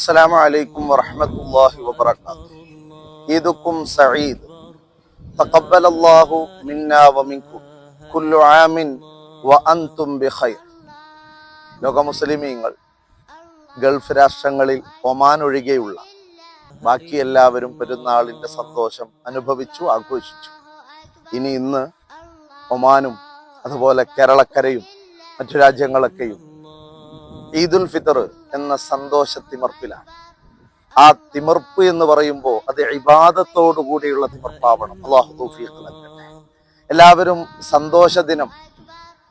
അസ്സലാമു അലൈക്കും വറഹ്മത്തുള്ളാഹി വബറകാതുഹു. ഈദുക്കും സഈദ്. തഖബ്ബലല്ലാഹു മിന്നാ വമിൻകും കുല്ലു ആമിൻ വഅൻതും ബിഖൈർ. ലോക മുസ്ലിമീങ്ങൾ ഗൾഫ് രാഷ്ട്രങ്ങളിൽ ഒമാൻ ഒഴികെയുള്ള ബാക്കി എല്ലാവരും പെരുന്നാളിന്റെ സന്തോഷം അനുഭവിച്ചു ആഘോഷിച്ചു. ഇനി ഇന്ന് ഒമാനും അതുപോലെ കേരളക്കരയും മറ്റു രാജ്യങ്ങളൊക്കെയും ഈദുൽ ഫിത്തർ എന്ന സന്തോഷ തിമർപ്പിലാണ്. ആ തിമർപ്പ് എന്ന് പറയുമ്പോൾ അത് ഇബാദത്തോടു കൂടിയുള്ള തിമർപ്പാവണം. അള്ളാഹു തൗഫീഖ് നൽകട്ടെ. എല്ലാവരും സന്തോഷ ദിനം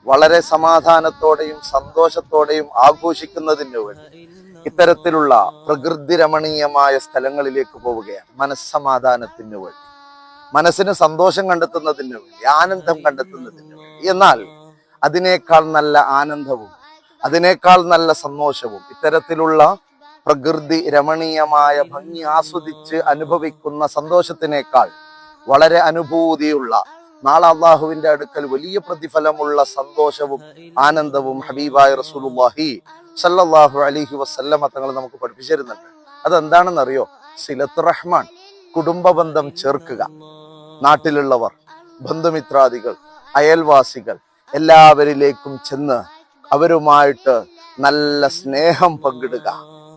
വളരെ സമാധാനത്തോടെയും സന്തോഷത്തോടെയും ആഘോഷിക്കുന്നതിന് വേണ്ടി ഇത്തരത്തിലുള്ള പ്രകൃതി രമണീയമായ സ്ഥലങ്ങളിലേക്ക് പോവുകയാണ്. മനസ്സമാധാനത്തിന് വേണ്ടി. മനസ്സിന് സന്തോഷം കണ്ടെത്തുന്നതിന് വേണ്ടി ആനന്ദം കണ്ടെത്തുന്നതിന് വേണ്ടി. എന്നാൽ അതിനേക്കാൾ നല്ല ആനന്ദവും അതിനേക്കാൾ നല്ല സന്തോഷവും ഇത്തരത്തിലുള്ള പ്രകൃതി രമണീയമായ ഭംഗി ആസ്വദിച്ച് അനുഭവിക്കുന്ന സന്തോഷത്തിനേക്കാൾ വളരെ അനുഭൂതിയുള്ള നാളെ അള്ളാഹുവിന്റെ അടുക്കൽ വലിയ പ്രതിഫലമുള്ള സന്തോഷവും ആനന്ദവും ഹബീബായ റസൂലുല്ലാഹി സല്ലല്ലാഹു അലൈഹി വസല്ലമ തങ്ങൾ നമുക്ക് പഠിപ്പിച്ചിരുന്നുണ്ട് അതെന്താണെന്നറിയോ? സിലത്ത് റഹ്മാൻ കുടുംബ ബന്ധം ചേർക്കുക. നാട്ടിലുള്ളവർ ബന്ധുമിത്രാദികൾ അയൽവാസികൾ എല്ലാവരിലേക്കും ചെന്ന് അവരുമായിട്ട് നല്ല സ്നേഹം പങ്കിടുക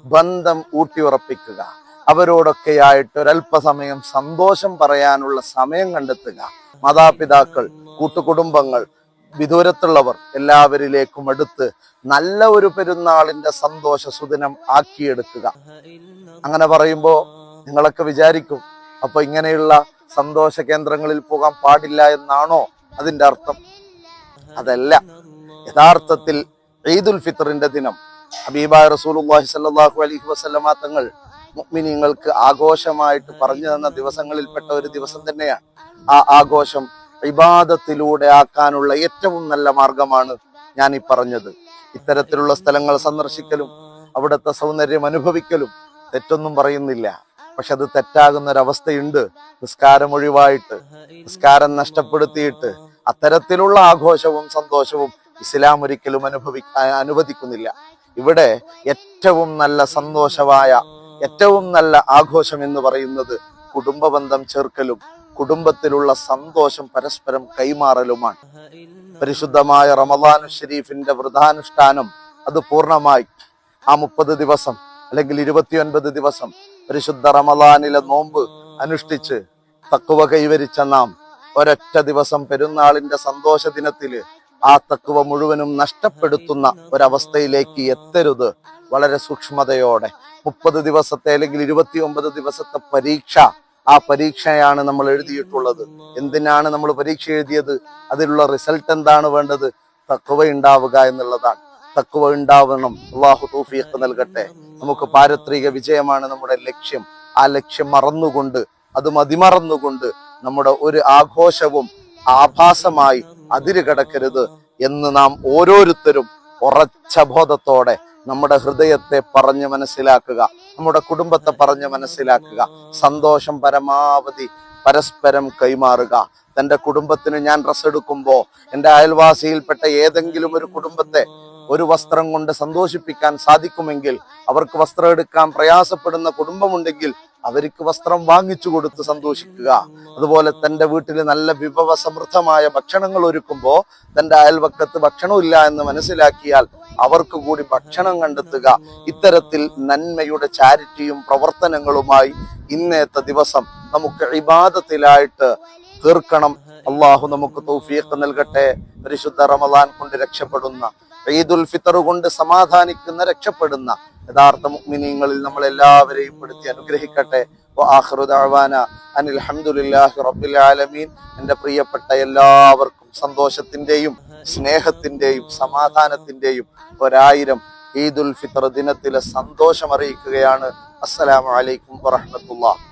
ബന്ധം ഊട്ടിയുറപ്പിക്കുക അവരോടൊക്കെയായിട്ട് ഒരല്പസമയം സന്തോഷം പറയാനുള്ള സമയം കണ്ടെത്തുക. മാതാപിതാക്കൾ കൂട്ടുകുടുംബങ്ങൾ വിദൂരത്തുള്ളവർ എല്ലാവരിലേക്കും അടുത്ത് നല്ല ഒരു പെരുന്നാളിന്റെ സന്തോഷ സുദിനം ആക്കിയെടുക്കുക. അങ്ങനെ പറയുമ്പോൾ നിങ്ങളൊക്കെ വിചാരിക്കും അപ്പൊ ഇങ്ങനെയുള്ള സന്തോഷ കേന്ദ്രങ്ങളിൽ പോകാൻ പാടില്ല എന്നാണോ അതിന്റെ അർത്ഥം? അതല്ല. യഥാർത്ഥത്തിൽ ഈദുൽ ഫിത്തറിന്റെ ദിനം. ഹബീബായ റസൂലുള്ളാഹി സ്വല്ലല്ലാഹു അലൈഹി വസല്ലമ തങ്ങൾ മുഅ്മിനീങ്ങൾക്ക് ആഘോഷമായിട്ട് പറഞ്ഞു തന്ന ദിവസങ്ങളിൽപ്പെട്ട ഒരു ദിവസം തന്നെയാണ്. ആ ആഘോഷം ഇബാദത്തിലൂടെ ആക്കാനുള്ള ഏറ്റവും നല്ല മാർഗമാണ് ഞാൻ ഈ പറഞ്ഞത്. ഇത്തരത്തിലുള്ള സ്ഥലങ്ങൾ സന്ദർശിക്കലും അവിടുത്തെ സൗന്ദര്യം അനുഭവിക്കലും തെറ്റൊന്നും പറയുന്നില്ല. പക്ഷെ അത് തെറ്റാകുന്ന ഒരവസ്ഥയുണ്ട് നിസ്കാരം ഒഴിവായിട്ട് നിസ്കാരം നഷ്ടപ്പെടുത്തിയിട്ട് അത്തരത്തിലുള്ള ആഘോഷവും സന്തോഷവും ഇസ്ലാം ഒരിക്കലും അനുഭവി അനുവദിക്കുന്നില്ല. ഇവിടെ ഏറ്റവും നല്ല സന്തോഷമായ ഏറ്റവും നല്ല ആഘോഷം എന്ന് പറയുന്നത് കുടുംബബന്ധം ചേർക്കലും കുടുംബത്തിലുള്ള സന്തോഷം പരസ്പരം കൈമാറലുമാണ്. പരിശുദ്ധമായ റമദാനു ഷരീഫിന്റെ വ്രതാനുഷ്ഠാനം അത് പൂർണമായി. ആ മുപ്പത് ദിവസം അല്ലെങ്കിൽ ഇരുപത്തിയൊൻപത് ദിവസം പരിശുദ്ധ റമദാനിലെ നോമ്പ് അനുഷ്ഠിച്ച് തക്കുവ കൈവരിച്ച നാം ഒരൊറ്റ ദിവസം പെരുന്നാളിന്റെ സന്തോഷ ദിനത്തിൽ ആ തക്കുവ മുഴുവനും നഷ്ടപ്പെടുത്തുന്ന ഒരവസ്ഥയിലേക്ക് എത്തരുത്. വളരെ സൂക്ഷ്മതയോടെ. മുപ്പത് ദിവസത്തെ അല്ലെങ്കിൽ ഇരുപത്തി ഒമ്പത് ദിവസത്തെ പരീക്ഷ. ആ പരീക്ഷയാണ് നമ്മൾ എഴുതിയിട്ടുള്ളത്. എന്തിനാണ് നമ്മൾ പരീക്ഷ എഴുതിയത്? അതിലുള്ള റിസൾട്ട് എന്താണ് വേണ്ടത്? തക്കുവ ഉണ്ടാവുക എന്നുള്ളതാണ്. തക്കുവ ഉണ്ടാവണം. അള്ളാഹു തൂഫിയൊക്കെ നൽകട്ടെ. നമുക്ക് പാരത്രിക വിജയമാണ് നമ്മുടെ ലക്ഷ്യം. ആ ലക്ഷ്യം മറന്നുകൊണ്ട് അത് മതിമറന്നുകൊണ്ട് നമ്മുടെ ഒരു ആഘോഷവും ആഭാസമായി അതിര് കടക്കരുത് എന്ന് നാം ഓരോരുത്തരും ഉറച്ച ബോധത്തോടെ നമ്മുടെ ഹൃദയത്തെ പറഞ്ഞ് മനസ്സിലാക്കുക നമ്മുടെ കുടുംബത്തെ പറഞ്ഞ് മനസ്സിലാക്കുക സന്തോഷം പരമാവധി പരസ്പരം കൈമാറുക. തന്റെ കുടുംബത്തിന് ഞാൻ ഡ്രസ് എടുക്കുമ്പോൾ എന്റെ അയൽവാസിയിൽപ്പെട്ട ഏതെങ്കിലും ഒരു കുടുംബത്തെ ഒരു വസ്ത്രം കൊണ്ട് സന്തോഷിപ്പിക്കാൻ സാധിക്കുമെങ്കിൽ അവർക്ക് വസ്ത്രം എടുക്കാൻ പ്രയാസപ്പെടുന്ന കുടുംബമുണ്ടെങ്കിൽ അവർക്ക് വസ്ത്രം വാങ്ങിച്ചു കൊടുത്ത് സന്തോഷിക്കുക. അതുപോലെ തന്റെ വീട്ടിൽ നല്ല വിഭവ സമൃദ്ധമായ ഭക്ഷണങ്ങൾ ഒരുക്കുമ്പോൾ തന്റെ അയൽവക്കത്ത് ഭക്ഷണമില്ല എന്ന് മനസ്സിലാക്കിയാൽ അവർക്ക് കൂടി ഭക്ഷണം കണ്ടെത്തുക. ഇത്തരത്തിൽ നന്മയുടെ ചാരിറ്റിയും പ്രവർത്തനങ്ങളുമായി ഇന്നത്തെ ദിവസം നമുക്ക് ഇബാദത്തിലായിട്ട് തീർക്കണം. അള്ളാഹു നമുക്ക് തൗഫീഖ് നൽകട്ടെ. പരിശുദ്ധ റമദാൻ കൊണ്ട് രക്ഷപ്പെടുന്ന ഈദുൽ ഫിത്തർ കൊണ്ട് സമാധാനിക്കുന്ന രക്ഷപ്പെടുന്ന യഥാർത്ഥ മുഅ്മിനീങ്ങളിൽ നമ്മൾ എല്ലാവരെയും പെടുത്തി അനുഗ്രഹിക്കട്ടെ. വആഖിറു ദഅവാന അനിൽ ഹംദുലില്ലാഹി റബ്ബിൽ ആലമീൻ. എന്റെ പ്രിയപ്പെട്ട എല്ലാവർക്കും സന്തോഷത്തിന്റെയും സ്നേഹത്തിന്റെയും സമാധാനത്തിന്റെയും ഒരായിരം ഈദുൽ ഫിത്തർ ദിനത്തിലെ സന്തോഷം അറിയിക്കുകയാണ് അസ്സലാമു അലൈക്കും വറഹ്മത്തുള്ളാഹി.